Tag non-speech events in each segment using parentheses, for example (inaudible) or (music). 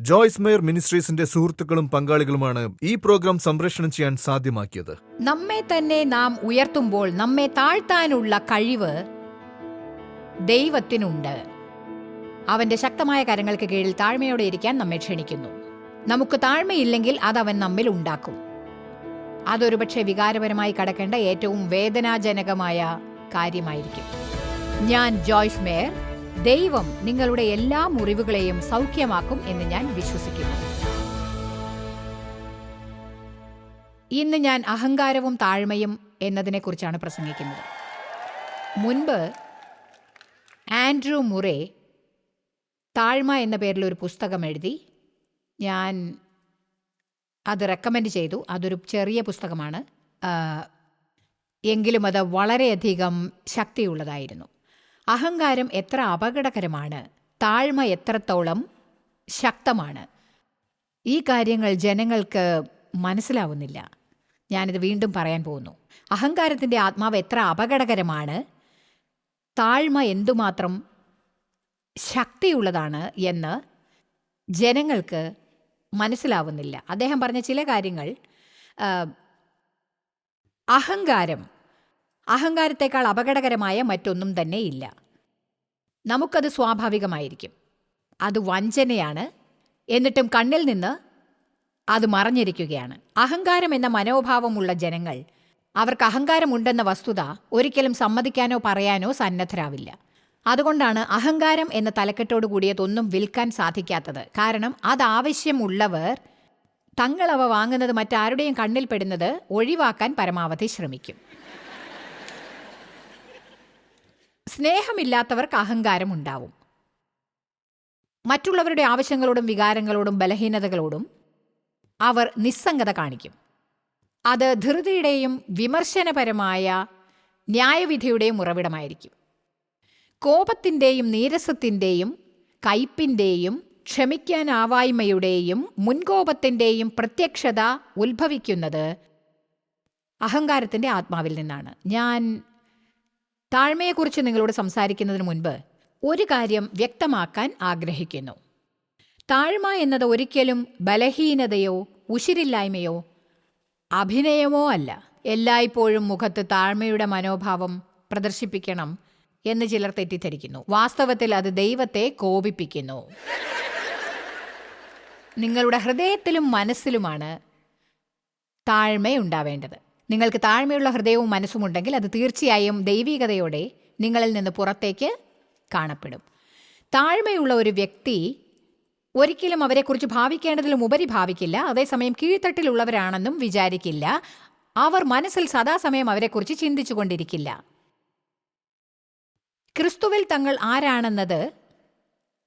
Joyce mayor മിനിസ്ട്രീസിന്റെ സുഹൃത്തുക്കളും പങ്കാളികളുമാണ് ഈ programme സംപ്രേഷണം ചെയ്യാൻ സാധ്യമാക്കിയത്. നമ്മെ തന്നെ നാം ഉയർത്തുമ്പോൾ നമ്മെ താഴ്ത്താനുള്ള കഴിവ് ദൈവത്തിനുണ്ട്. അവന്റെ ശക്തമായ കരങ്ങൾക്ക് കീഴിൽ താഴ്മയോടെ ഇരിക്കാൻ നമ്മെ ക്ഷണിക്കുന്നു. നമുക്ക് താഴ്മയില്ലെങ്കിൽ അത് അവൻ നമ്മിൽ ഉണ്ടാക്കും. അതൊരുപക്ഷെ വികാരപരമായി കടക്കേണ്ട ഏറ്റവും വേദനാജനകമായ കാര്യമായിരിക്കും. ഞാൻ ജോയ്സ് മേയർ ദൈവം നിങ്ങളുടെ എല്ലാ മുറിവുകളെയും സൗഖ്യമാക്കും എന്ന് ഞാൻ വിശ്വസിക്കുന്നു. ഇന്ന് ഞാൻ അഹങ്കാരവും താഴ്മയും എന്നതിനെക്കുറിച്ചാണ് പ്രസംഗിക്കുന്നത്. മുൻപ് ആൻഡ്രൂ മുറേ താഴ്മ എന്ന പേരിൽ ഒരു പുസ്തകം എഴുതി ഞാൻ അത് റെക്കമെൻഡ് ചെയ്തു. അതൊരു ചെറിയ പുസ്തകമാണ്. എങ്കിലും അത് വളരെയധികം ശക്തിയുള്ളതായിരുന്നു. അഹങ്കാരം എത്ര അപകടകരമാണ് താഴ്മ എത്രത്തോളം ശക്തമാണ്. ഈ കാര്യങ്ങൾ ജനങ്ങൾക്ക് മനസ്സിലാവുന്നില്ല. ഞാനിത് വീണ്ടും പറയാൻ പോകുന്നു. അഹങ്കാരത്തിന്റെ ആത്മാവ് എത്ര അപകടകരമാണ് താഴ്മ എന്തുമാത്രം ശക്തിയുള്ളതാണ് എന്ന് ജനങ്ങൾക്ക് മനസ്സിലാവുന്നില്ല. അദ്ദേഹം പറഞ്ഞ ചില കാര്യങ്ങൾ അഹങ്കാരം അഹങ്കാരത്തേക്കാൾ അപകടകരമായ മറ്റൊന്നും തന്നെ ഇല്ല. നമുക്കത് സ്വാഭാവികമായിരിക്കും. അത് വഞ്ചനയാണ്. എന്നിട്ടും കണ്ണിൽ നിന്ന് അത് മറഞ്ഞിരിക്കുകയാണ്. അഹങ്കാരം എന്ന മനോഭാവമുള്ള ജനങ്ങൾ അവർക്ക് അഹങ്കാരമുണ്ടെന്ന വസ്തുത ഒരിക്കലും സമ്മതിക്കാനോ പറയാനോ സന്നദ്ധരാവില്ല. അതുകൊണ്ടാണ് അഹങ്കാരം എന്ന തലക്കെട്ടോട് കൂടിയതൊന്നും വിൽക്കാൻ സാധിക്കാത്തത്. കാരണം അത് ആവശ്യമുള്ളവർ തങ്ങളവ വാങ്ങുന്നത് മറ്റാരുടെയും കണ്ണിൽപ്പെടുന്നത് ഒഴിവാക്കാൻ പരമാവധി ശ്രമിക്കും. സ്നേഹമില്ലാത്തവർക്ക് അഹങ്കാരമുണ്ടാവും. മറ്റുള്ളവരുടെ ആവശ്യങ്ങളോടും വികാരങ്ങളോടും ബലഹീനതകളോടും അവർ നിസ്സംഗത കാണിക്കും. അത് ധൃതിയുടെയും വിമർശനപരമായ ന്യായവിധിയുടെയും ഉറവിടമായിരിക്കും. കോപത്തിന്റെയും നീരസത്തിന്റെയും കയ്പിന്റെയും ക്ഷമിക്കാനാവായ്മയുടെയും മുൻകോപത്തിന്റെയും പ്രത്യക്ഷത ഉത്ഭവിക്കുന്നത് അഹങ്കാരത്തിന്റെ ആത്മാവിൽ നിന്നാണ്. ഞാൻ താഴ്മയെക്കുറിച്ച് നിങ്ങളോട് സംസാരിക്കുന്നതിന് മുൻപ് ഒരു കാര്യം വ്യക്തമാക്കാൻ ആഗ്രഹിക്കുന്നു. താഴ്മ എന്നത് ഒരിക്കലും ബലഹീനതയോ ഉശിരില്ലായ്മയോ അഭിനയമോ അല്ല. എല്ലായ്പ്പോഴും മുഖത്ത് താഴ്മയുടെ മനോഭാവം പ്രദർശിപ്പിക്കണം എന്ന് ചിലർ തെറ്റിദ്ധരിക്കുന്നു. വാസ്തവത്തിൽ അത് ദൈവത്തെ കോപിപ്പിക്കുന്നു. നിങ്ങളുടെ ഹൃദയത്തിലും മനസ്സിലുമാണ് താഴ്മയുണ്ടാവേണ്ടത്. നിങ്ങൾക്ക് താഴ്മയുള്ള ഹൃദയവും മനസ്സുമുണ്ടെങ്കിൽ അത് തീർച്ചയായും ദൈവികതയോടെ നിങ്ങളിൽ നിന്ന് പുറത്തേക്ക് കാണപ്പെടും. താഴ്മയുള്ള ഒരു വ്യക്തി ഒരിക്കലും അവരെക്കുറിച്ച് ഭാവിക്കേണ്ടതിലും ഉപരി ഭാവിക്കില്ല. അതേസമയം കീഴ്ത്തട്ടിലുള്ളവരാണെന്നും വിചാരിക്കില്ല. അവർ മനസ്സിൽ സദാസമയം അവരെക്കുറിച്ച് ചിന്തിച്ചു കൊണ്ടിരിക്കില്ല. ക്രിസ്തുവിൽ തങ്ങൾ ആരാണെന്നത്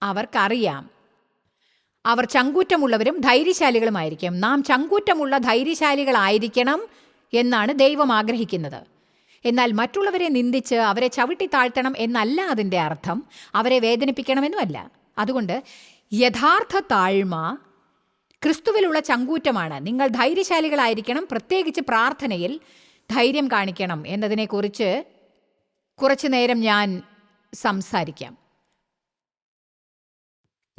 അവർക്കറിയാം. അവർ ചങ്കൂറ്റമുള്ളവരും ധൈര്യശാലികളുമായിരിക്കും. നാം ചങ്കൂറ്റമുള്ള ധൈര്യശാലികളായിരിക്കണം എന്നാണ് ദൈവം ആഗ്രഹിക്കുന്നത്. എന്നാൽ മറ്റുള്ളവരെ നിന്ദിച്ച് അവരെ ചവിട്ടി താഴ്ത്തണം എന്നല്ല അതിന്റെ അർത്ഥം. അവരെ വേദനിപ്പിക്കണമെന്നുമല്ല. അതുകൊണ്ട് യഥാർത്ഥ താഴ്മ ക്രിസ്തുവിലുള്ള ചങ്കൂറ്റമാണ്. നിങ്ങൾ ധൈര്യശാലികളായിരിക്കണം. പ്രത്യേകിച്ച് പ്രാർത്ഥനയിൽ ധൈര്യം കാണിക്കണം എന്നതിനെക്കുറിച്ച് കുറച്ചു നേരം ഞാൻ സംസാരിക്കാം.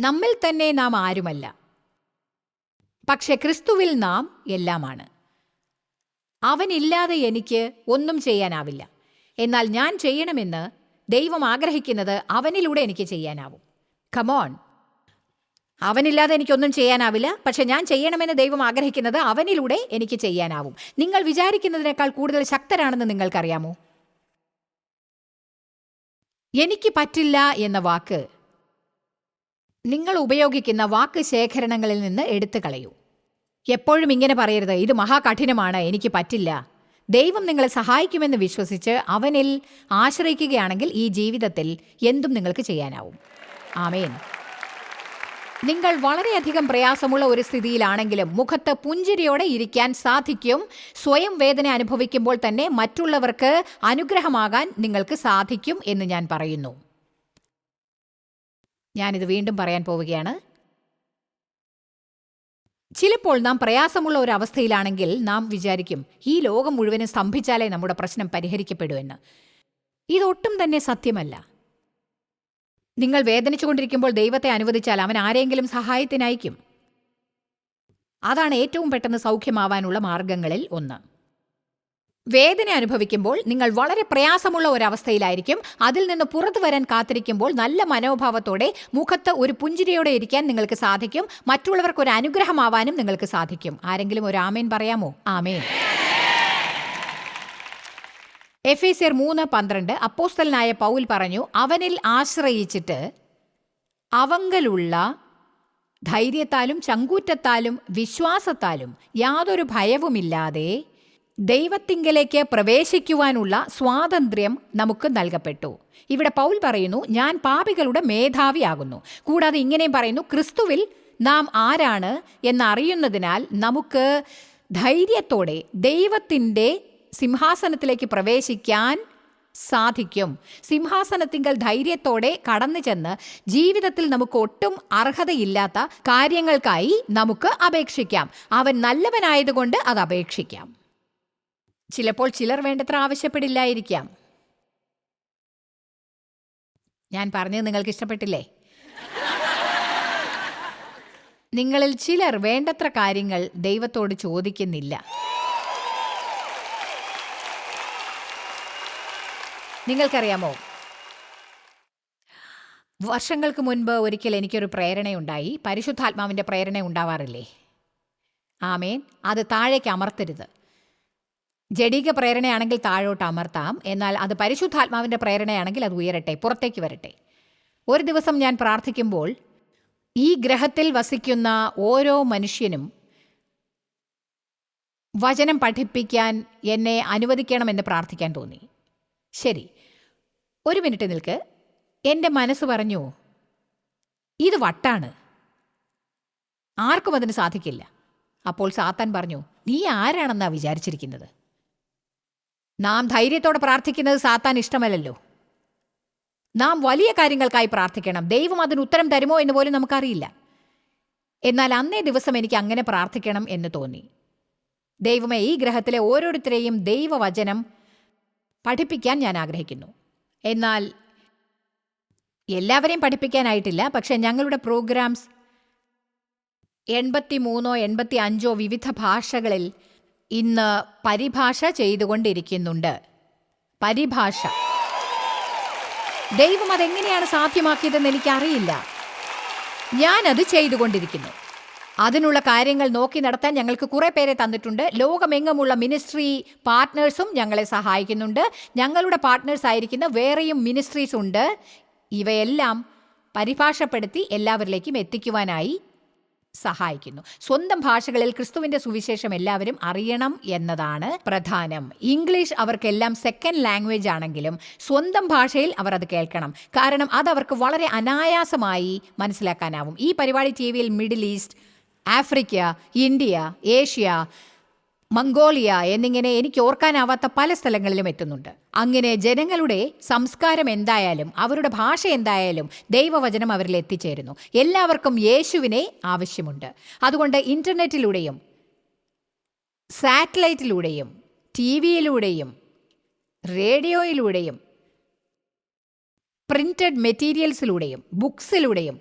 നമ്മിൽ തന്നെ നാം ആരുമല്ല. പക്ഷെ ക്രിസ്തുവിൽ നാം എല്ലാമാണ്. അവനില്ലാതെ എനിക്ക് ഒന്നും ചെയ്യാനാവില്ല. എന്നാൽ ഞാൻ ചെയ്യണമെന്ന് ദൈവം ആഗ്രഹിക്കുന്നത് അവനിലൂടെ എനിക്ക് ചെയ്യാനാവും. കമോൺ അവനില്ലാതെ എനിക്കൊന്നും ചെയ്യാനാവില്ല പക്ഷെ ഞാൻ ചെയ്യണമെന്ന് ദൈവം ആഗ്രഹിക്കുന്നത് അവനിലൂടെ എനിക്ക് ചെയ്യാനാവും. നിങ്ങൾ വിചാരിക്കുന്നതിനേക്കാൾ കൂടുതൽ ശക്തരാണെന്ന് നിങ്ങൾക്കറിയാമോ? എനിക്ക് പറ്റില്ല എന്ന വാക്ക് നിങ്ങൾ ഉപയോഗിക്കുന്ന വാക്ക് ശേഖരണങ്ങളിൽ നിന്ന് എടുത്തു കളയൂ എപ്പോഴും ഇങ്ങനെ പറയരുത് ഇത് മഹാകഠിനമാണ് എനിക്ക് പറ്റില്ല. ദൈവം നിങ്ങളെ സഹായിക്കുമെന്ന് വിശ്വസിച്ച് അവനിൽ ആശ്രയിക്കുകയാണെങ്കിൽ ഈ ജീവിതത്തിൽ എന്തും നിങ്ങൾക്ക് ചെയ്യാനാവും. ആമേൻ. നിങ്ങൾ വളരെയധികം പ്രയാസമുള്ള ഒരു സ്ഥിതിയിലാണെങ്കിലും മുഖത്ത് പുഞ്ചിരിയോടെ ഇരിക്കാൻ സാധിക്കും. സ്വയം വേദന അനുഭവിക്കുമ്പോൾ തന്നെ മറ്റുള്ളവർക്ക് അനുഗ്രഹമാകാൻ നിങ്ങൾക്ക് സാധിക്കും എന്ന് ഞാൻ പറയുന്നു. ഞാനിത് വീണ്ടും പറയാൻ പോവുകയാണ്. ചിലപ്പോൾ നാം പ്രയാസമുള്ള ഒരു അവസ്ഥയിലാണെങ്കിൽ നാം വിചാരിക്കും ഈ ലോകം മുഴുവനും സ്തംഭിച്ചാലേ നമ്മുടെ പ്രശ്നം പരിഹരിക്കപ്പെടൂ എന്ന് ഇതൊട്ടും തന്നെ സത്യമല്ല. നിങ്ങൾ വേദനിച്ചുകൊണ്ടിരിക്കുമ്പോൾ ദൈവത്തെ അനുവദിച്ചാൽ അവൻ ആരെങ്കിലും സഹായത്തിനയക്കും. അതാണ് ഏറ്റവും പെട്ടെന്ന് സൗഖ്യമാവാനുള്ള മാർഗങ്ങളിൽ ഒന്ന്. വേദന അനുഭവിക്കുമ്പോൾ നിങ്ങൾ വളരെ പ്രയാസമുള്ള ഒരവസ്ഥയിലായിരിക്കും. അതിൽ നിന്ന് പുറത്തു വരാൻ കാത്തിരിക്കുമ്പോൾ നല്ല മനോഭാവത്തോടെ മുഖത്ത് ഒരു പുഞ്ചിരിയോടെ ഇരിക്കാൻ നിങ്ങൾക്ക് സാധിക്കും. മറ്റുള്ളവർക്ക് ഒരു അനുഗ്രഹമാവാനും നിങ്ങൾക്ക് സാധിക്കും. ആരെങ്കിലും ഒരു ആമേൻ പറയാമോ? ആമേൻ. എഫ് എഫേസ്യർ മൂന്ന് പന്ത്രണ്ട് അപ്പോസ്തലനായ പൗൽ പറഞ്ഞു അവനിൽ ആശ്രയിച്ചിട്ട് അവങ്കലുള്ള ധൈര്യത്താലും ചങ്കൂറ്റത്താലും വിശ്വാസത്താലും യാതൊരു ഭയവുമില്ലാതെ ദൈവത്തിങ്കലേക്ക് പ്രവേശിക്കുവാനുള്ള സ്വാതന്ത്ര്യം നമുക്ക് നൽകപ്പെട്ടു. ഇവിടെ പൗൽ പറയുന്നു ഞാൻ പാപികളുടെ മേധാവിയാകുന്നു. കൂടാതെ ഇങ്ങനെയും പറയുന്നു ക്രിസ്തുവിൽ നാം ആരാണ് എന്നറിയുന്നതിനാൽ നമുക്ക് ധൈര്യത്തോടെ ദൈവത്തിന്റെ സിംഹാസനത്തിലേക്ക് പ്രവേശിക്കാൻ സാധിക്കും. സിംഹാസനത്തിങ്കൽ ധൈര്യത്തോടെ കടന്നു ചെന്ന് ജീവിതത്തിൽ നമുക്ക് ഒട്ടും അർഹതയില്ലാത്ത കാര്യങ്ങൾക്കായി നമുക്ക് അപേക്ഷിക്കാം. അവൻ നല്ലവനായതുകൊണ്ട് അത് അപേക്ഷിക്കാം. ചിലപ്പോൾ ചിലർ വേണ്ടത്ര ആവശ്യപ്പെടില്ലായിരിക്കാം. ഞാൻ പറഞ്ഞത് നിങ്ങൾക്ക് ഇഷ്ടപ്പെട്ടില്ലേ? നിങ്ങളിൽ ചിലർ വേണ്ടത്ര കാര്യങ്ങൾ ദൈവത്തോട് ചോദിക്കുന്നില്ല. നിങ്ങൾക്കറിയാമോ? വർഷങ്ങൾക്ക് മുൻപ് ഒരിക്കൽ എനിക്കൊരു പ്രേരണയുണ്ടായി. പരിശുദ്ധാത്മാവിന്റെ പ്രേരണ ഉണ്ടാവാറില്ലേ? ആമേൻ. അത് താഴേക്ക് അമർത്തരുത്. ജഡിക പ്രേരണയാണെങ്കിൽ താഴോട്ട് അമർത്താം. എന്നാൽ അത് പരിശുദ്ധാത്മാവിന്റെ പ്രേരണയാണെങ്കിൽ അത് ഉയരട്ടെ പുറത്തേക്ക് വരട്ടെ. ഒരു ദിവസം ഞാൻ പ്രാർത്ഥിക്കുമ്പോൾ ഈ ഗ്രഹത്തിൽ വസിക്കുന്ന ഓരോ മനുഷ്യനും വചനം പഠിപ്പിക്കാൻ എന്നെ അനുവദിക്കണമെന്ന് പ്രാർത്ഥിക്കാൻ തോന്നി. ശരി ഒരു മിനിറ്റ് നിൽക്ക്. എന്റെ മനസ്സ് പറഞ്ഞു ഇത് വട്ടാണ്. ആർക്കും അതിന് സാധിക്കില്ല. അപ്പോൾ സാത്താൻ പറഞ്ഞു നീ ആരാണെന്നാണ് വിചാരിച്ചിരിക്കുന്നത്? നാം ധൈര്യത്തോടെ പ്രാർത്ഥിക്കുന്നത് സാത്താൻ ഇഷ്ടമല്ലല്ലോ. നാം വലിയ കാര്യങ്ങൾക്കായി പ്രാർത്ഥിക്കണം. ദൈവം അതിന് ഉത്തരം തരുമോ എന്ന് പോലും നമുക്കറിയില്ല. എന്നാൽ അന്നേ ദിവസം എനിക്ക് അങ്ങനെ പ്രാർത്ഥിക്കണം എന്ന് തോന്നി. ദൈവമേ ഈ ഗ്രഹത്തിലെ ഓരോരുത്തരെയും ദൈവവചനം പഠിപ്പിക്കാൻ ഞാൻ ആഗ്രഹിക്കുന്നു. എന്നാൽ എല്ലാവരെയും പഠിപ്പിക്കാനായിട്ടില്ല പക്ഷേ ഞങ്ങളുടെ പ്രോഗ്രാംസ് എൺപത്തി മൂന്നോ എൺപത്തി അഞ്ചോ വിവിധ ഭാഷകളിൽ ഇന്ന് പരിഭാഷ ചെയ്തുകൊണ്ടിരിക്കുന്നുണ്ട്. പരിഭാഷ. ദൈവം അതെങ്ങനെയാണ് സാധ്യമാക്കിയതെന്ന് എനിക്കറിയില്ല. ഞാനത് ചെയ്തുകൊണ്ടിരിക്കുന്നു. അതിനുള്ള കാര്യങ്ങൾ നോക്കി നടത്താൻ ഞങ്ങൾക്ക് കുറേ പേരെ തന്നിട്ടുണ്ട്. ലോകമെങ്ങുമുള്ള മിനിസ്ട്രി പാർട്ട്നേഴ്സും ഞങ്ങളെ സഹായിക്കുന്നുണ്ട്. ഞങ്ങളുടെ പാർട്ട്നേഴ്സ് ആയിരിക്കുന്ന വേറെയും മിനിസ്ട്രീസ് ഉണ്ട്. ഇവയെല്ലാം പരിഭാഷപ്പെടുത്തി എല്ലാവരിലേക്കും എത്തിക്കുവാനായി സഹായിക്കുന്നു. സ്വന്തം ഭാഷകളിൽ ക്രിസ്തുവിന്റെ സുവിശേഷം എല്ലാവരും അറിയണം എന്നതാണ് പ്രധാനം. ഇംഗ്ലീഷ് അവർക്കെല്ലാം സെക്കൻഡ് ലാംഗ്വേജ് ആണെങ്കിലും സ്വന്തം ഭാഷയിൽ അവർ അത് കേൾക്കണം. കാരണം അത് അവർക്ക് വളരെ അനായാസമായി മനസ്സിലാക്കാനാവും. ഈ പരിപാടി ടി വിയിൽ Middle East Africa India Asia Mongolia എന്നിങ്ങനെ എനിക്ക് ഓർക്കാനാവാത്ത പല സ്ഥലങ്ങളിലും എത്തുന്നുണ്ട്. അങ്ങനെ ജനങ്ങളുടെ സംസ്കാരം എന്തായാലും അവരുടെ ഭാഷ എന്തായാലും ദൈവവചനം അവരിൽ എത്തിച്ചേരുന്നു. എല്ലാവർക്കും യേശുവിനെ ആവശ്യമുണ്ട്. അതുകൊണ്ട് ഇന്റർനെറ്റിലൂടെയും സാറ്റലൈറ്റിലൂടെയും ടി വിയിലൂടെയും റേഡിയോയിലൂടെയും പ്രിന്റഡ് മെറ്റീരിയൽസിലൂടെയും ബുക്സിലൂടെയും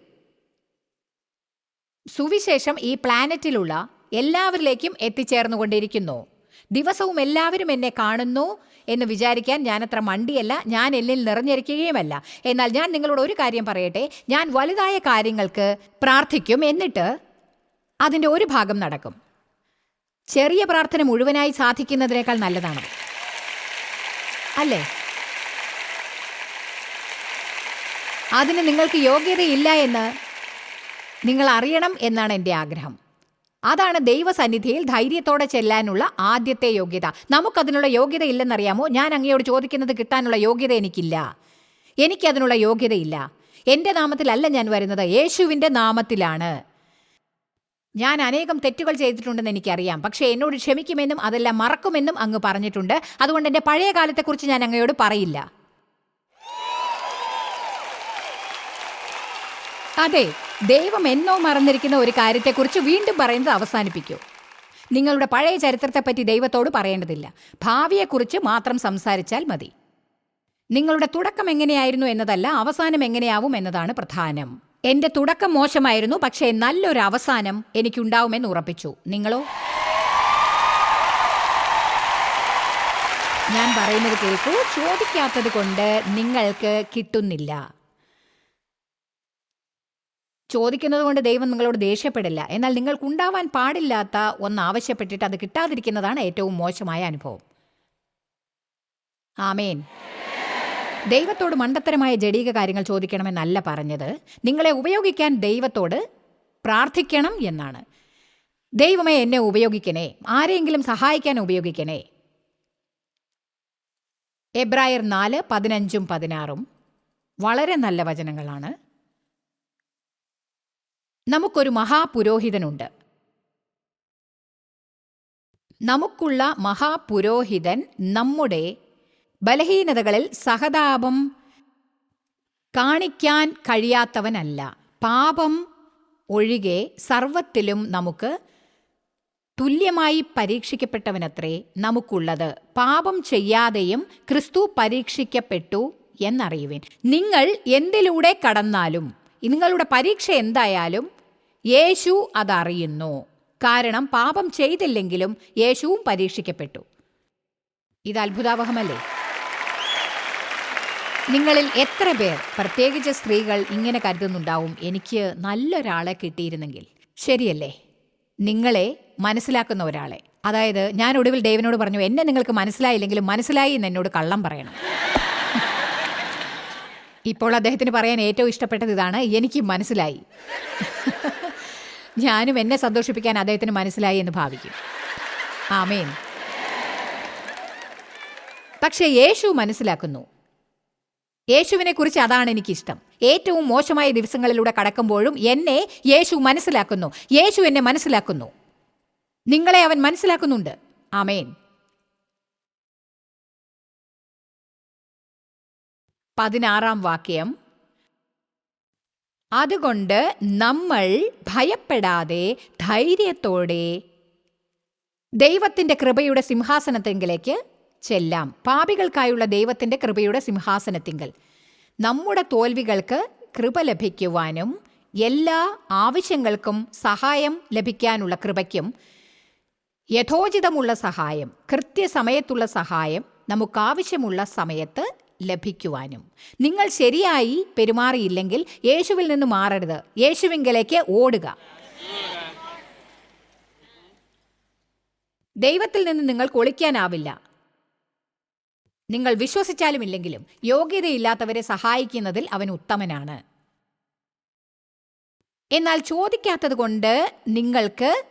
സുവിശേഷം ഈ പ്ലാനറ്റിലുള്ള എല്ലാവരിലേക്കും എത്തിച്ചേർന്നുകൊണ്ടിരിക്കുന്നു. ദിവസവും എല്ലാവരും എന്നെ കാണുന്നു എന്ന് വിചാരിക്കാൻ ഞാനത്ര മണ്ടിയല്ല ഞാൻ എന്നിൽ നിറഞ്ഞിരിക്കുകയുമല്ല. എന്നാൽ ഞാൻ നിങ്ങളോട് ഒരു കാര്യം പറയട്ടെ ഞാൻ വലുതായ കാര്യങ്ങൾക്ക് പ്രാർത്ഥിക്കും എന്നിട്ട് അതിന്റെ ഒരു ഭാഗം നടക്കും. ചെറിയ പ്രാർത്ഥന മുഴുവനായി സാധിക്കുന്നതിനേക്കാൾ നല്ലതാണ്. അല്ലേ? അതിന് നിങ്ങൾക്ക് യോഗ്യതയില്ല എന്ന് നിങ്ങൾ അറിയണം എന്നാണ് എന്റെ ആഗ്രഹം. അതാണ് ദൈവസന്നിധിയിൽ ധൈര്യത്തോടെ ചെല്ലാനുള്ള ആദ്യത്തെ യോഗ്യത. നമുക്കതിനുള്ള യോഗ്യത ഇല്ലെന്നറിയാമോ? ഞാൻ അങ്ങയോട് ചോദിക്കുന്നത് കിട്ടാനുള്ള യോഗ്യത എനിക്കില്ല. എനിക്കതിനുള്ള യോഗ്യതയില്ല. എന്റെ നാമത്തിലല്ല ഞാൻ വരുന്നത്. യേശുവിന്റെ നാമത്തിലാണ്. ഞാൻ അനേകം തെറ്റുകൾ ചെയ്തിട്ടുണ്ടെന്ന് എനിക്കറിയാം. പക്ഷേ എന്നോട് ക്ഷമിക്കുമെന്നും അതെല്ലാം മറക്കുമെന്നും അങ്ങ് പറഞ്ഞിട്ടുണ്ട്. അതുകൊണ്ട് എന്റെ പഴയ കാലത്തെക്കുറിച്ച് ഞാൻ അങ്ങയോട് പറയില്ല. അതെ ദൈവം എന്നോ മറന്നിരിക്കുന്ന ഒരു കാര്യത്തെക്കുറിച്ച് വീണ്ടും പറയുന്നത് അവസാനിപ്പിക്കൂ. നിങ്ങളുടെ പഴയ ചരിത്രത്തെപ്പറ്റി ദൈവത്തോട് പറയേണ്ടതില്ല. ഭാവിയെക്കുറിച്ച് മാത്രം സംസാരിച്ചാൽ മതി. നിങ്ങളുടെ തുടക്കം എങ്ങനെയായിരുന്നു എന്നതല്ല അവസാനം എങ്ങനെയാവും എന്നതാണ് പ്രധാനം. എന്റെ തുടക്കം മോശമായിരുന്നു പക്ഷേ നല്ലൊരു അവസാനം എനിക്കുണ്ടാവുമെന്ന് ഉറപ്പിച്ചു. നിങ്ങളോ? ഞാൻ പറയുന്നത് കേൾക്കൂ. ചോദിക്കാത്തത് കൊണ്ട് നിങ്ങൾക്ക് കിട്ടുന്നില്ല. ചോദിക്കുന്നത് കൊണ്ട് ദൈവം നിങ്ങളോട് ദേഷ്യപ്പെടില്ല. എന്നാൽ നിങ്ങൾക്കുണ്ടാവാൻ പാടില്ലാത്ത ഒന്ന് ആവശ്യപ്പെട്ടിട്ട് അത് കിട്ടാതിരിക്കുന്നതാണ് ഏറ്റവും മോശമായ അനുഭവം. ആമേൻ. ദൈവത്തോട് മണ്ടത്തരമായ ജടീക കാര്യങ്ങൾ ചോദിക്കണമെന്നല്ല പറഞ്ഞത്. നിങ്ങളെ ഉപയോഗിക്കാൻ ദൈവത്തോട് പ്രാർത്ഥിക്കണം എന്നാണ്. ദൈവമേ എന്നെ ഉപയോഗിക്കണേ. ആരെയെങ്കിലും സഹായിക്കാൻ ഉപയോഗിക്കണേ. എബ്രായർ നാല് പതിനഞ്ചും പതിനാറും. വളരെ നല്ല വചനങ്ങളാണ്. നമുക്കൊരു മഹാപുരോഹിതനുണ്ട്. നമുക്കുള്ള മഹാപുരോഹിതൻ നമ്മുടെ ബലഹീനതകളിൽ സഹതാപം കാണിക്കാൻ കഴിയാത്തവനല്ല. പാപം ഒഴികെ സർവത്തിലും നമുക്ക് തുല്യമായി പരീക്ഷിക്കപ്പെട്ടവനത്രേ നമുക്കുള്ളത്. പാപം ചെയ്യാതെയും ക്രിസ്തു പരീക്ഷിക്കപ്പെട്ടു എന്നറിയുവിൻ. നിങ്ങൾ എന്തിലൂടെ കടന്നാലും നിങ്ങളുടെ പരീക്ഷ എന്തായാലും യേശു അതറിയുന്നു. കാരണം പാപം ചെയ്തില്ലെങ്കിലും യേശുവും പരീക്ഷിക്കപ്പെട്ടു. ഇത് അത്ഭുതാവഹമല്ലേ? നിങ്ങളിൽ എത്ര പേർ പ്രത്യേകിച്ച് സ്ത്രീകൾ ഇങ്ങനെ കരുതുന്നുണ്ടാവും? എനിക്ക് നല്ലൊരാളെ കിട്ടിയിരുന്നെങ്കിൽ. ശരിയല്ലേ? നിങ്ങളെ മനസ്സിലാക്കുന്ന ഒരാളെ. അതായത് ഞാൻ ഒടുവിൽ ദേവനോട് പറഞ്ഞു എന്നെ നിങ്ങൾക്ക് മനസ്സിലായില്ലെങ്കിലും മനസ്സിലായി എന്ന് എന്നോട് കള്ളം പറയണം. ഇപ്പോൾ അദ്ദേഹത്തിന് പറയാൻ ഏറ്റവും ഇഷ്ടപ്പെട്ടത് ഇതാണ് എനിക്ക് മനസ്സിലായി. ഞാനും എന്നെ സന്തോഷിപ്പിക്കാൻ അദ്ദേഹത്തിന് മനസ്സിലായി എന്ന് ഭാവിക്കും. ആമേൻ. പക്ഷേ യേശു മനസ്സിലാക്കുന്നു. യേശുവിനെ കുറിച്ച് അതാണ് എനിക്കിഷ്ടം. ഏറ്റവും മോശമായ ദിവസങ്ങളിലൂടെ കടക്കുമ്പോഴും എന്നെ യേശു മനസ്സിലാക്കുന്നു. യേശു എന്നെ മനസ്സിലാക്കുന്നു. നിങ്ങളെ അവൻ മനസ്സിലാക്കുന്നുണ്ട്. ആമേൻ. പതിനാറാം വാക്യം. അതുകൊണ്ട് നമ്മൾ ഭയപ്പെടാതെ ധൈര്യത്തോടെ ദൈവത്തിന്റെ കൃപയുടെ സിംഹാസനത്തെങ്കിലേക്ക് ചെല്ലാം. പാപികൾക്കായുള്ള ദൈവത്തിന്റെ കൃപയുടെ സിംഹാസനത്തിങ്കൽ. നമ്മുടെ തോൽവികൾക്ക് കൃപ ലഭിക്കുവാനും എല്ലാ ആവശ്യങ്ങൾക്കും സഹായം ലഭിക്കാനുള്ള കൃപയ്ക്കും യഥോചിതമുള്ള സഹായം കൃത്യസമയത്തുള്ള സഹായം നമുക്കാവശ്യമുള്ള സമയത്ത് ലഭിക്കുവാനും. നിങ്ങൾ ശരിയായി പെരുമാറിയില്ലെങ്കിൽ യേശുവിൽ നിന്ന് മാറരുത്. യേശുവിങ്കലേക്ക് ഓടുക. ദൈവത്തിൽ നിന്ന് നിങ്ങൾ ഒളിക്കാനാവില്ല നിങ്ങൾ വിശ്വസിച്ചാലും ഇല്ലെങ്കിലും യോഗ്യതയില്ലാത്തവരെ സഹായിക്കുന്നതിൽ അവൻ ഉത്തമനാണ്. എന്നാൽ ചോദിക്കാത്തത് കൊണ്ട് നിങ്ങൾക്ക്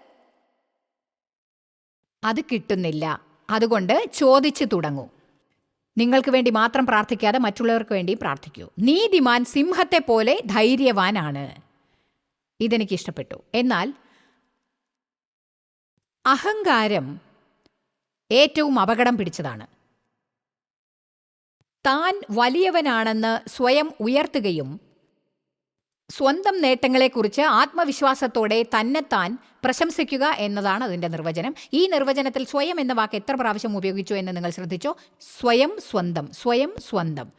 അത് കിട്ടുന്നില്ല. അതുകൊണ്ട് ചോദിച്ചു തുടങ്ങൂ. നിങ്ങൾക്ക് വേണ്ടി മാത്രം പ്രാർത്ഥിക്കാതെ മറ്റുള്ളവർക്ക് വേണ്ടി പ്രാർത്ഥിക്കൂ. നീതിമാൻ സിംഹത്തെ പോലെ ധൈര്യവാനാണ്. ഇതെനിക്ക് ഇഷ്ടപ്പെട്ടു. എന്നാൽ അഹങ്കാരം ഏറ്റവും അപകടം പിടിച്ചതാണ്. താൻ വലിയവനാണെന്ന് സ്വയം ഉയർത്തുകയും സ്വന്തം നേട്ടങ്ങളെക്കുറിച്ച് ആത്മവിശ്വാസത്തോടെ തന്നെത്താൻ പ്രശംസിക്കുക എന്നതാണ് അതിന്റെ നിർവചനം. ഈ നിർവചനത്തിൽ സ്വയം എന്ന വാക്ക് എത്ര പ്രാവശ്യം ഉപയോഗിച്ചു എന്ന് നിങ്ങൾ ശ്രദ്ധിച്ചോ? സ്വയം സ്വന്തം സ്വയം സ്വന്തം.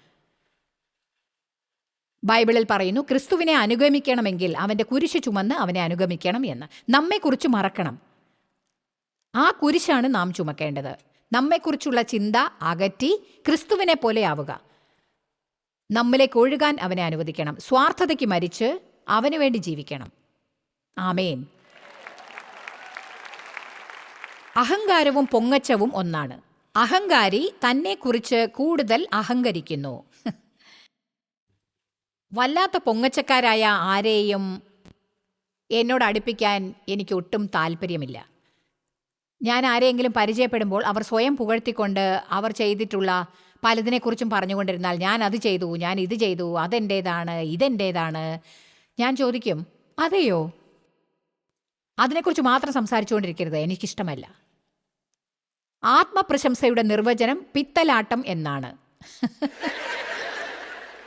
ബൈബിളിൽ പറയുന്നു ക്രിസ്തുവിനെ അനുഗമിക്കണമെങ്കിൽ അവന്റെ കുരിശ് ചുമന്ന് അവനെ അനുഗമിക്കണം എന്ന്. നമ്മെക്കുറിച്ച് മറക്കണം. ആ കുരിശാണ് നാം ചുമക്കേണ്ടത്. നമ്മെക്കുറിച്ചുള്ള ചിന്ത അകറ്റി ക്രിസ്തുവിനെ പോലെ ആവുക. നമ്മിലേക്ക് ഒഴുകാൻ അവനെ അനുവദിക്കണം. സ്വാർത്ഥതയ്ക്ക് മരിച്ച് അവന് വേണ്ടി ജീവിക്കണം. ആമേൻ. അഹങ്കാരവും പൊങ്ങച്ചവും ഒന്നാണ്. അഹങ്കാരി തന്നെക്കുറിച്ച് കൂടുതൽ അഹങ്കരിക്കുന്നു. വല്ലാത്ത പൊങ്ങച്ചക്കാരായ ആരെയും എന്നോട് അടുപ്പിക്കാൻ എനിക്ക് ഒട്ടും താല്പര്യമില്ല. ഞാൻ ആരെയെങ്കിലും പരിചയപ്പെടുമ്പോൾ അവർ സ്വയം പുകഴ്ത്തിക്കൊണ്ട് അവർ ചെയ്തിട്ടുള്ള പലതിനെക്കുറിച്ചും പറഞ്ഞുകൊണ്ടിരുന്നാൽ ഞാൻ അത് ചെയ്തു ഞാൻ ഇത് ചെയ്തു അതെന്റേതാണ് ഇതെന്റേതാണ് ഞാൻ ചോദിക്കും അതെയോ? അതിനെക്കുറിച്ച് മാത്രം സംസാരിച്ചുകൊണ്ടിരിക്കരുത് എനിക്കിഷ്ടമല്ല. ആത്മപ്രശംസയുടെ നിർവചനം പിത്തലാട്ടം എന്നാണ്.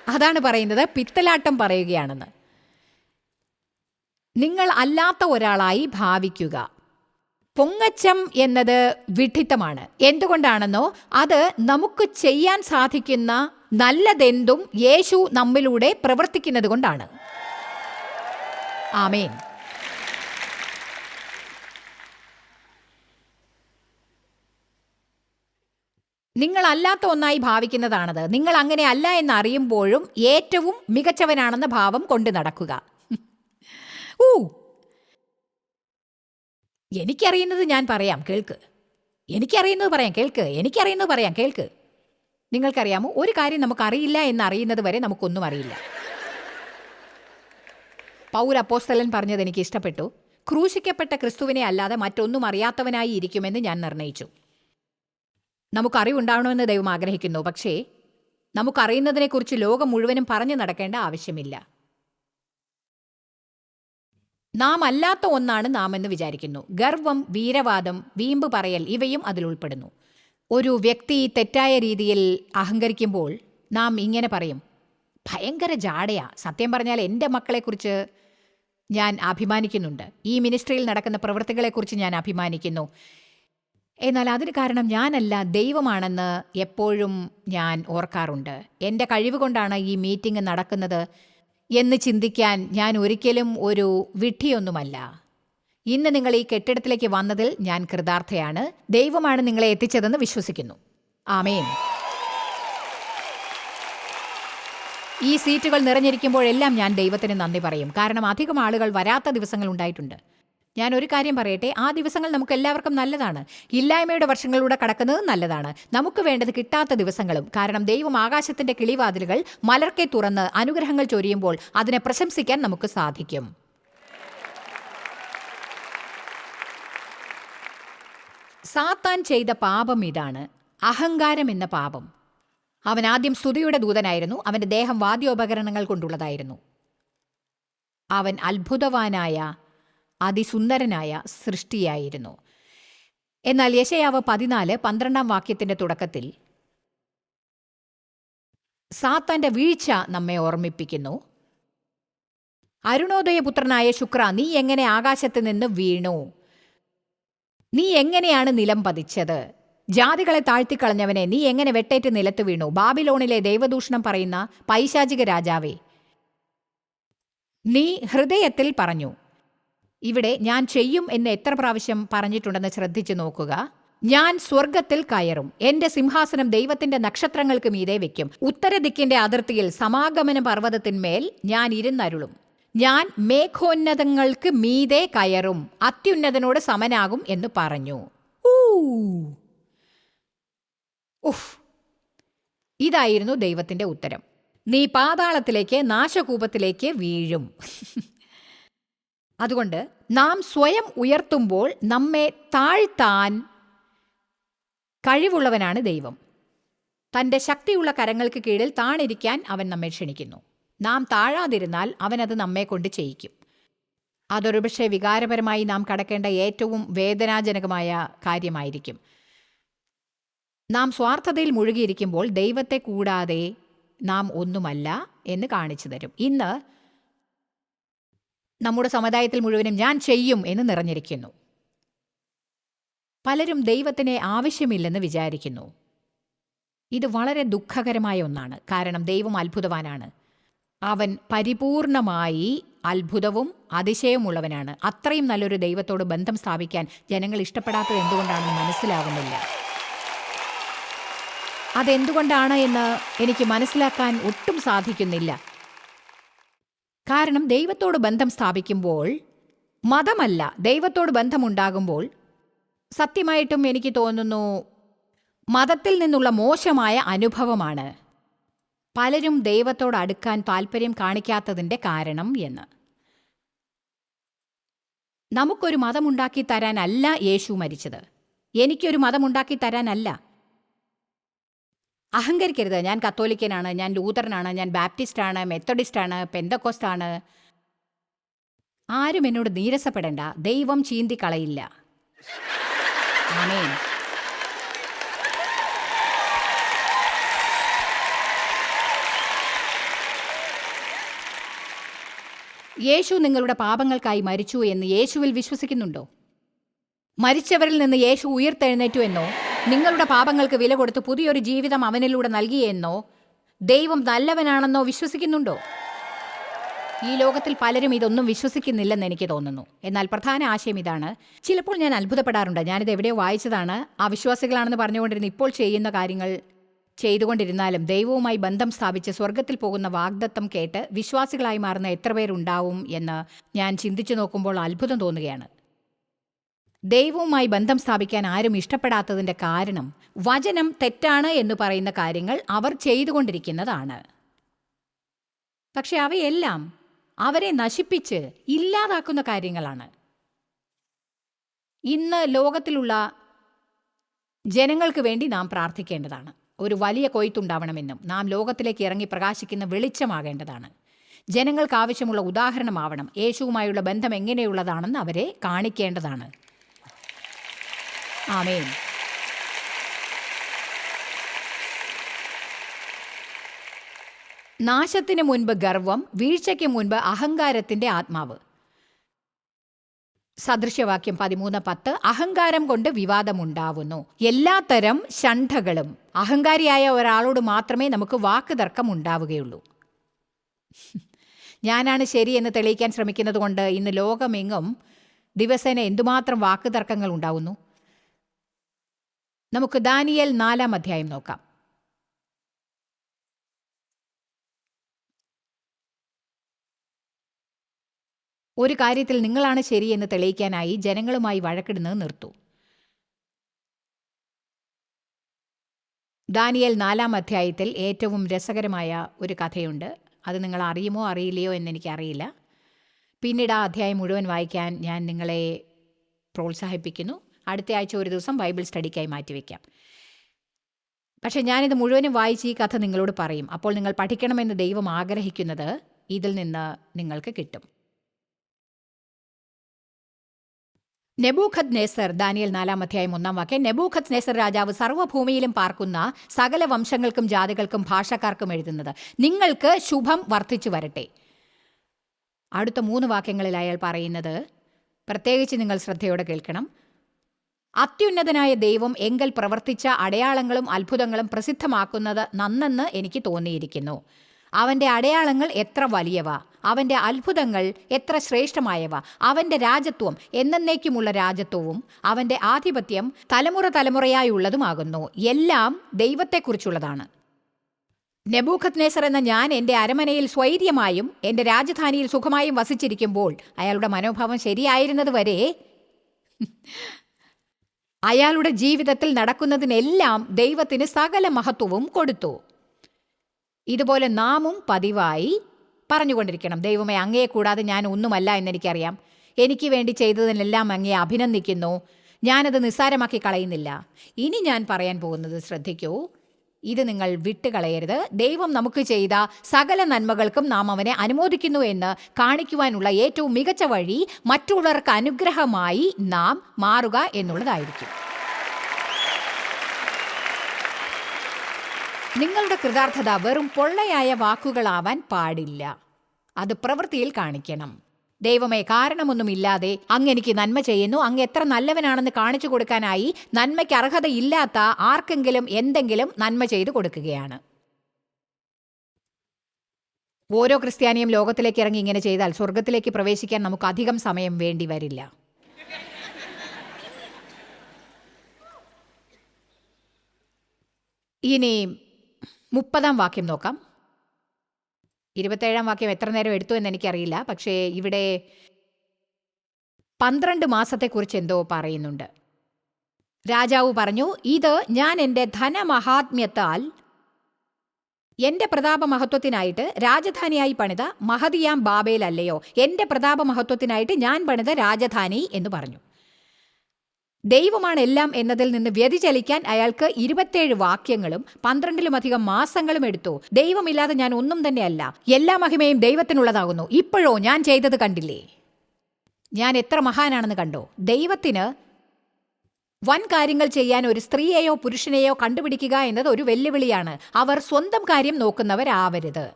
അതാണ് പറയുന്നത് പിത്തലാട്ടം പറയുകയാണെന്ന്. നിങ്ങൾ അല്ലാത്ത ഒരാളായി ഭാവിക്കുക. പൊങ്ങച്ചം എന്നത് വിഡ്ഢിത്തമാണ്. എന്തുകൊണ്ടാണെന്നോ അത് നമുക്ക് ചെയ്യാൻ സാധിക്കുന്ന നല്ലതെന്തും യേശു നമ്മിലൂടെ പ്രവർത്തിക്കുന്നത് കൊണ്ടാണ്. ആമേൻ. നിങ്ങളല്ലാത്ത ഒന്നായി ഭാവിക്കുന്നതാണത്. നിങ്ങൾ അങ്ങനെ അല്ല എന്ന് അറിയുമ്പോഴും ഏറ്റവും മികച്ചവനാണെന്ന ഭാവം കൊണ്ടു നടക്കുക. ഊ. എനിക്കറിയുന്നത് ഞാൻ പറയാം കേൾക്ക്. എനിക്കറിയുന്നത് പറയാം കേൾക്ക്. എനിക്കറിയുന്നത് പറയാം കേൾക്ക്. നിങ്ങൾക്കറിയാമോ? ഒരു കാര്യം നമുക്കറിയില്ല എന്നറിയുന്നത് വരെ നമുക്കൊന്നും അറിയില്ല. പൗൽ അപ്പോസ്തലൻ പറഞ്ഞത് എനിക്ക് ഇഷ്ടപ്പെട്ടു ക്രൂശിക്കപ്പെട്ട ക്രിസ്തുവിനെ അല്ലാതെ മറ്റൊന്നും അറിയാത്തവനായി ഇരിക്കുമെന്ന് ഞാൻ നിർണയിച്ചു. നമുക്കറിവുണ്ടാവണമെന്ന് ദൈവം ആഗ്രഹിക്കുന്നു പക്ഷേ നമുക്കറിയുന്നതിനെക്കുറിച്ച് ലോകം മുഴുവനും പറഞ്ഞു നടക്കേണ്ട ആവശ്യമില്ല. നാം അല്ലാത്ത ഒന്നാണ് നാം എന്ന് വിചാരിക്കുന്നു. ഗർവം വീരവാദം വീമ്പ് പറയൽ ഇവയും അതിൽ ഉൾപ്പെടുന്നു. ഒരു വ്യക്തി തെറ്റായ രീതിയിൽ അഹങ്കരിക്കുമ്പോൾ നാം ഇങ്ങനെ പറയും ഭയങ്കര ജാടയാ. സത്യം പറഞ്ഞാൽ എന്റെ മക്കളെക്കുറിച്ച് ഞാൻ അഭിമാനിക്കുന്നുണ്ട്. ഈ മിനിസ്ട്രിയിൽ നടക്കുന്ന പ്രവൃത്തികളെക്കുറിച്ച് ഞാൻ അഭിമാനിക്കുന്നു. എന്നാൽ അതിന് കാരണം ഞാനല്ല ദൈവമാണെന്ന് എപ്പോഴും ഞാൻ ഓർക്കാറുണ്ട്. എന്റെ കഴിവ് കൊണ്ടാണ് ഈ മീറ്റിംഗ് നടക്കുന്നത്. എന്ന് ചിന്തിക്കാൻ ഞാൻ ഒരിക്കലും ഒരു വിഡ്ഢിയൊന്നുമല്ല. ഇന്ന് നിങ്ങൾ ഈ കെട്ടിടത്തിലേക്ക് വന്നതിൽ ഞാൻ കൃതാർത്ഥയാണ്. ദൈവമാണ് നിങ്ങളെ എത്തിച്ചതെന്ന് വിശ്വസിക്കുന്നു. ആമേൻ. ഈ സീറ്റുകൾ നിറഞ്ഞിരിക്കുമ്പോഴെല്ലാം ഞാൻ ദൈവത്തിന് നന്ദി പറയും. കാരണം അധികം ആളുകൾ വരാത്ത ദിവസങ്ങൾ ഉണ്ടായിട്ടുണ്ട്. ഞാൻ ഒരു കാര്യം പറയട്ടെ ആ ദിവസങ്ങൾ നമുക്ക് എല്ലാവർക്കും നല്ലതാണ്. ഇല്ലായ്മയുടെ വർഷങ്ങളിലൂടെ കടക്കുന്നത് നല്ലതാണ്. നമുക്ക് വേണ്ടത് കിട്ടാത്ത ദിവസങ്ങളും കാരണം ദൈവം ആകാശത്തിന്റെ കിളിവാതിലുകൾ മലർക്കെ തുറന്ന് അനുഗ്രഹങ്ങൾ ചൊരിയുമ്പോൾ അതിനെ പ്രശംസിക്കാൻ നമുക്ക് സാധിക്കും. സാത്താൻ ചെയ്ത പാപം ഇതാണ്. അഹങ്കാരം എന്ന പാപം. അവൻ ആദ്യം സ്തുതിയുടെ ദൂതനായിരുന്നു. അവന്റെ ദേഹം വാദ്യോപകരണങ്ങൾ കൊണ്ടുള്ളതായിരുന്നു. അവൻ അത്ഭുതവാനായ അതിസുന്ദരനായ സൃഷ്ടിയായിരുന്നു. എന്നാൽ യശയാവ് പതിനാല് പന്ത്രണ്ടാം വാക്യത്തിന്റെ തുടക്കത്തിൽ സാത്താന്റെ വീഴ്ച നമ്മെ ഓർമ്മിപ്പിക്കുന്നു. അരുണോദയപുത്രനായ ശുക്ര നീ എങ്ങനെ ആകാശത്ത് നിന്ന് വീണു? നീ എങ്ങനെയാണ് നിലം പതിച്ചത്? ജാതികളെ താഴ്ത്തിക്കളഞ്ഞവനെ നീ എങ്ങനെ വെട്ടേറ്റ് നിലത്ത് വീണു? ബാബിലോണിലെ ദൈവദൂഷണം പറയുന്ന പൈശാചിക രാജാവേ നീ ഹൃദയത്തിൽ പറഞ്ഞു ഇവിടെ ഞാൻ ചെയ്യും എന്ന് എത്ര പ്രാവശ്യം പറഞ്ഞിട്ടുണ്ടെന്ന് ശ്രദ്ധിച്ചു നോക്കുക. ഞാൻ സ്വർഗത്തിൽ കയറും. എന്റെ സിംഹാസനം ദൈവത്തിന്റെ നക്ഷത്രങ്ങൾക്ക് മീതെ വെക്കും. ഉത്തരദിക്കിന്റെ അതിർത്തിയിൽ സമാഗമന പർവതത്തിന്മേൽ ഞാൻ ഇരുന്നരുളും. ഞാൻ മേഘോന്നതങ്ങൾക്ക് മീതെ കയറും. അത്യുന്നതനോട് സമനാകും എന്ന് പറഞ്ഞു. ഉഫ്. ഇതായിരുന്നു ദൈവത്തിന്റെ ഉത്തരം. നീ പാതാളത്തിലേക്ക് നാശകൂപത്തിലേക്ക് വീഴും. (laughs) അതുകൊണ്ട് നാം സ്വയം ഉയർത്തുമ്പോൾ നമ്മെ താഴ്ത്താൻ കഴിവുള്ളവനാണ് ദൈവം. തന്റെ ശക്തിയുള്ള കരങ്ങൾക്ക് കീഴിൽ താണിരിക്കാൻ അവൻ നമ്മെ ക്ഷണിക്കുന്നു. നാം താഴാതിരുന്നാൽ അവനത് നമ്മെ കൊണ്ട് ചെയ്യിക്കും. അതൊരുപക്ഷെ വികാരപരമായി നാം കടക്കേണ്ട ഏറ്റവും വേദനാജനകമായ കാര്യമായിരിക്കും. നാം സ്വാർത്ഥതയിൽ മുഴുകിയിരിക്കുമ്പോൾ ദൈവത്തെ കൂടാതെ നാം ഒന്നുമല്ല എന്ന് കാണിച്ചു തരും. ഇന്ന് നമ്മുടെ സമുദായത്തിൽ മുഴുവനും ഞാൻ ചെയ്യും എന്ന് നിറഞ്ഞിരിക്കുന്നു. പലരും ദൈവത്തിനെ ആവശ്യമില്ലെന്ന് വിചാരിക്കുന്നു. ഇത് വളരെ ദുഃഖകരമായ ഒന്നാണ്. കാരണം ദൈവം അത്ഭുതവാനാണ്. അവൻ പരിപൂർണമായി അത്ഭുതവും അതിശയമുള്ളവനാണ് അത്രയും നല്ലൊരു ദൈവത്തോട് ബന്ധം സ്ഥാപിക്കാൻ ജനങ്ങൾ ഇഷ്ടപ്പെടാത്തത് എന്തുകൊണ്ടാണെന്ന് മനസ്സിലാവുന്നില്ല. അതെന്തുകൊണ്ടാണ് എന്ന് എനിക്ക് മനസ്സിലാക്കാൻ ഒട്ടും സാധിക്കുന്നില്ല. കാരണം ദൈവത്തോട് ബന്ധം സ്ഥാപിക്കുമ്പോൾ മതമല്ല ദൈവത്തോട് ബന്ധമുണ്ടാകുമ്പോൾ സത്യമായിട്ടും എനിക്ക് തോന്നുന്നു മതത്തിൽ നിന്നുള്ള മോശമായ അനുഭവമാണ് പലരും ദൈവത്തോട് അടുക്കാൻ താല്പര്യം കാണിക്കാത്തതിന്റെ കാരണം എന്ന്. നമുക്കൊരു മതമുണ്ടാക്കി തരാനല്ല യേശു മരിച്ചത്. എനിക്കൊരു മതമുണ്ടാക്കി തരാനല്ല. അഹങ്കരിക്കരുത്. ഞാൻ കത്തോലിക്കനാണ് ഞാൻ ലൂതറിനാണ് ഞാൻ ബാപ്റ്റിസ്റ്റാണ് മെത്തഡിസ്റ്റാണ് പെന്തക്കോസ്റ്റാണ്. ആരും എന്നോട് നീരസപ്പെടേണ്ട. ദൈവം ചീന്തിക്കളയില്ല. ആമേൻ. യേശു നിങ്ങളുടെ പാപങ്ങൾക്കായി മരിച്ചു എന്ന് യേശുവിൽ വിശ്വസിക്കുന്നുണ്ടോ? മരിച്ചവരിൽ നിന്ന് യേശു ഉയർത്തെഴുന്നേറ്റു എന്നോ? നിങ്ങളുടെ പാപങ്ങൾക്ക് വില കൊടുത്ത് പുതിയൊരു ജീവിതം അവനിലൂടെ നൽകിയെന്നോ ദൈവം നല്ലവനാണെന്നോ വിശ്വസിക്കുന്നുണ്ടോ? ഈ ലോകത്തിൽ പലരും ഇതൊന്നും വിശ്വസിക്കുന്നില്ലെന്ന് എനിക്ക് തോന്നുന്നു. എന്നാൽ പ്രധാന ആശയം ഇതാണ്. ചിലപ്പോൾ ഞാൻ അത്ഭുതപ്പെടാറുണ്ട്. ഞാനിത് എവിടെയോ വായിച്ചതാണ്. അവിശ്വാസികളാണെന്ന് പറഞ്ഞുകൊണ്ടിരുന്ന ഇപ്പോൾ ചെയ്യുന്ന കാര്യങ്ങൾ ചെയ്തുകൊണ്ടിരുന്നാലും ദൈവവുമായി ബന്ധം സ്ഥാപിച്ച് സ്വർഗത്തിൽ പോകുന്ന വാഗ്ദത്തം കേട്ട് വിശ്വാസികളായി മാറുന്ന എത്ര പേരുണ്ടാവും എന്ന് ഞാൻ ചിന്തിച്ചു നോക്കുമ്പോൾ അത്ഭുതം തോന്നുകയാണ്. ദൈവവുമായി ബന്ധം സ്ഥാപിക്കാൻ ആരും ഇഷ്ടപ്പെടാത്തതിന്റെ കാരണം വചനം തെറ്റാണ് എന്ന് പറയുന്ന കാര്യങ്ങൾ അവർ ചെയ്തുകൊണ്ടിരിക്കുന്നതാണ്. പക്ഷെ അവയെല്ലാം അവരെ നശിപ്പിച്ച് ഇല്ലാതാക്കുന്ന കാര്യങ്ങളാണ്. ഇന്ന് ലോകത്തിലുള്ള ജനങ്ങൾക്ക് വേണ്ടി നാം പ്രാർത്ഥിക്കേണ്ടതാണ്. ഒരു വലിയ കൊയ്ത്തുണ്ടാവണമെന്നും നാം ലോകത്തിലേക്ക് ഇറങ്ങി പ്രകാശിക്കുന്ന വെളിച്ചമാകേണ്ടതാണ്. ജനങ്ങൾക്ക് ആവശ്യമുള്ള ഉദാഹരണമാവണം. യേശുവുമായുള്ള ബന്ധം എങ്ങനെയുള്ളതാണെന്ന് അവരെ കാണിക്കേണ്ടതാണ്. ആമേൻ. നാശത്തിന് മുൻപ് ഗർവം വീഴ്ചയ്ക്ക് മുൻപ് അഹങ്കാരത്തിന്റെ ആത്മാവ്. സദൃശ്യവാക്യം പതിമൂന്ന് പത്ത് അഹങ്കാരം കൊണ്ട് വിവാദമുണ്ടാവുന്നു. എല്ലാത്തരം ഷണ്ഠകളും അഹങ്കാരിയായ ഒരാളോട് മാത്രമേ നമുക്ക് വാക്ക് തർക്കം ഉണ്ടാവുകയുള്ളൂ. ഞാനാണ് ശരി എന്ന് തെളിയിക്കാൻ ശ്രമിക്കുന്നത് കൊണ്ട് ഇന്ന് ലോകമെങ്ങും ദിവസേന എന്തുമാത്രം വാക്ക് തർക്കങ്ങൾ ഉണ്ടാവുന്നു? നമുക്ക് ദാനിയൽ നാലാം അധ്യായം നോക്കാം. ഒരു കാര്യത്തിൽ നിങ്ങളാണ് ശരിയെന്ന് തെളിയിക്കാനായി ജനങ്ങളുമായി വഴക്കിടുന്നത് നിർത്തു. ദാനിയൽ നാലാം അധ്യായത്തിൽ ഏറ്റവും രസകരമായ ഒരു കഥയുണ്ട്. അത് നിങ്ങൾ അറിയുമോ അറിയില്ലയോ എന്നെനിക്കറിയില്ല പിന്നീട് ആ അധ്യായം മുഴുവൻ വായിക്കാൻ ഞാൻ നിങ്ങളെ പ്രോത്സാഹിപ്പിക്കുന്നു. അടുത്ത ആഴ്ച ഒരു ദിവസം ബൈബിൾ സ്റ്റഡിക്കായി മാറ്റിവെക്കാം പക്ഷേ ഞാനിത് മുഴുവനും വായിച്ച് ഈ കഥ നിങ്ങളോട് പറയും. അപ്പോൾ നിങ്ങൾ പഠിക്കണമെന്ന് ദൈവം ആഗ്രഹിക്കുന്നത് ഇതിൽ നിന്ന് നിങ്ങൾക്ക് കിട്ടും. നെബൂഖദ് നെസർ ദാനിയൽ നാലാം ഒന്നാം വാക്യം നെബൂഖദ് നെസർ രാജാവ് സർവഭൂമിയിലും പാർക്കുന്ന സകല വംശങ്ങൾക്കും ജാതികൾക്കും ഭാഷക്കാർക്കും എഴുതുന്നത്. നിങ്ങൾക്ക് ശുഭം വർദ്ധിച്ചു വരട്ടെ. അടുത്ത മൂന്ന് വാക്യങ്ങളിൽ അയാൾ പറയുന്നത് പ്രത്യേകിച്ച് നിങ്ങൾ ശ്രദ്ധയോടെ കേൾക്കണം. അത്യുന്നതനായ ദൈവം എങ്കൽ പ്രവർത്തിച്ച അടയാളങ്ങളും അത്ഭുതങ്ങളും പ്രസിദ്ധമാക്കുന്നത് നന്നെന്ന് എനിക്ക് തോന്നിയിരിക്കുന്നു. അവന്റെ അടയാളങ്ങൾ എത്ര വലിയവ? അവന്റെ അത്ഭുതങ്ങൾ എത്ര ശ്രേഷ്ഠമായവ? അവന്റെ രാജത്വം എന്നേക്കുമുള്ള രാജത്വവും അവന്റെ ആധിപത്യം തലമുറ തലമുറയായുള്ളതുമാകുന്നു. എല്ലാം ദൈവത്തെക്കുറിച്ചുള്ളതാണ്. നെബൂഖത് നേസർ എന്ന ഞാൻ എന്റെ അരമനയിൽ സ്വൈര്യമായും എന്റെ രാജധാനിയിൽ സുഖമായും വസിച്ചിരിക്കുമ്പോൾ അയാളുടെ മനോഭാവം ശരിയായിരുന്നത് വരെ അയാളുടെ ജീവിതത്തിൽ നടക്കുന്നതിനെല്ലാം ദൈവത്തിന് സകല മഹത്വവും കൊടുത്തു. ഇതുപോലെ നാമും പതിവായി പറഞ്ഞുകൊണ്ടിരിക്കണം. ദൈവമേ അങ്ങയെ കൂടാതെ ഞാൻ ഒന്നുമല്ല എന്നെനിക്കറിയാം. എനിക്ക് വേണ്ടി ചെയ്തതിനെല്ലാം അങ്ങയെ അഭിനന്ദിക്കുന്നു. ഞാനത് നിസ്സാരമാക്കി കളയുന്നില്ല. ഇനി ഞാൻ പറയാൻ പോകുന്നത് ശ്രദ്ധിക്കൂ. ഇത് നിങ്ങൾ വിട്ടുകളയരുത്. ദൈവം നമുക്ക് ചെയ്ത സകല നന്മകൾക്കും നാം അവനെ അനുമോദിക്കുന്നു എന്ന് കാണിക്കുവാനുള്ള ഏറ്റവും മികച്ച വഴി മറ്റുള്ളവർക്ക് അനുഗ്രഹമായി നാം മാറുക എന്നുള്ളതായിരിക്കും. നിങ്ങളുടെ കൃതാർത്ഥത വെറും പൊള്ളയായ വാക്കുകളാവാൻ പാടില്ല. അത് പ്രവൃത്തിയിൽ കാണിക്കണം. ദൈവമേ കാരണമൊന്നുമില്ലാതെ അങ്ങ് എനിക്ക് നന്മ ചെയ്യുന്നു. അങ്ങ് എത്ര നല്ലവനാണെന്ന് കാണിച്ചു കൊടുക്കാനായി നന്മയ്ക്ക് അർഹതയില്ലാത്ത ആർക്കെങ്കിലും എന്തെങ്കിലും നന്മ ചെയ്തു കൊടുക്കുകയാണ്. ഓരോ ക്രിസ്ത്യാനിയും ലോകത്തിലേക്ക് ഇറങ്ങി ഇങ്ങനെ ചെയ്താൽ സ്വർഗത്തിലേക്ക് പ്രവേശിക്കാൻ നമുക്ക് അധികം സമയം വേണ്ടി വരില്ല. ഇനി മുപ്പതാം വാക്യം നോക്കാം. ഇരുപത്തേഴാം വാക്യം എത്ര നേരം എടുത്തു എന്ന് എനിക്കറിയില്ല പക്ഷേ ഇവിടെ പന്ത്രണ്ട് മാസത്തെക്കുറിച്ച് എന്തോ പറയുന്നുണ്ട്. രാജാവ് പറഞ്ഞു ഇത് ഞാൻ എന്റെ ധനമഹാത്മ്യത്താൽ എന്റെ പ്രതാപ മഹത്വത്തിനായിട്ട് രാജധാനിയായി പണിത മഹതിയാം ബാബേലല്ലയോ? എന്റെ എന്റെ പ്രതാപ മഹത്വത്തിനായിട്ട് ഞാൻ പണിത രാജധാനി എന്ന് പറഞ്ഞു. ദൈവമാണ് എല്ലാം എന്നതിൽ നിന്ന് വ്യതിചലിക്കാൻ അയാൾക്ക് ഇരുപത്തേഴ് വാക്യങ്ങളും പന്ത്രണ്ടിലുമധികം മാസങ്ങളും എടുത്തു. ദൈവമില്ലാതെ ഞാൻ ഒന്നും തന്നെയല്ല. എല്ലാ മഹിമയും ദൈവത്തിനുള്ളതാകുന്നു. ഇപ്പോഴോ ഞാൻ ചെയ്തത് കണ്ടില്ലേ? ഞാൻ എത്ര മഹാനാണെന്ന് കണ്ടോ? ദൈവത്തിന് വൻ കാര്യങ്ങൾ ചെയ്യാൻ ഒരു സ്ത്രീയെയോ പുരുഷനെയോ കണ്ടുപിടിക്കുക എന്നത് ഒരു വെല്ലുവിളിയാണ്. അവർ സ്വന്തം കാര്യം നോക്കുന്നവരാവരുത്.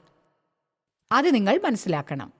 അത് നിങ്ങൾ മനസ്സിലാക്കണം.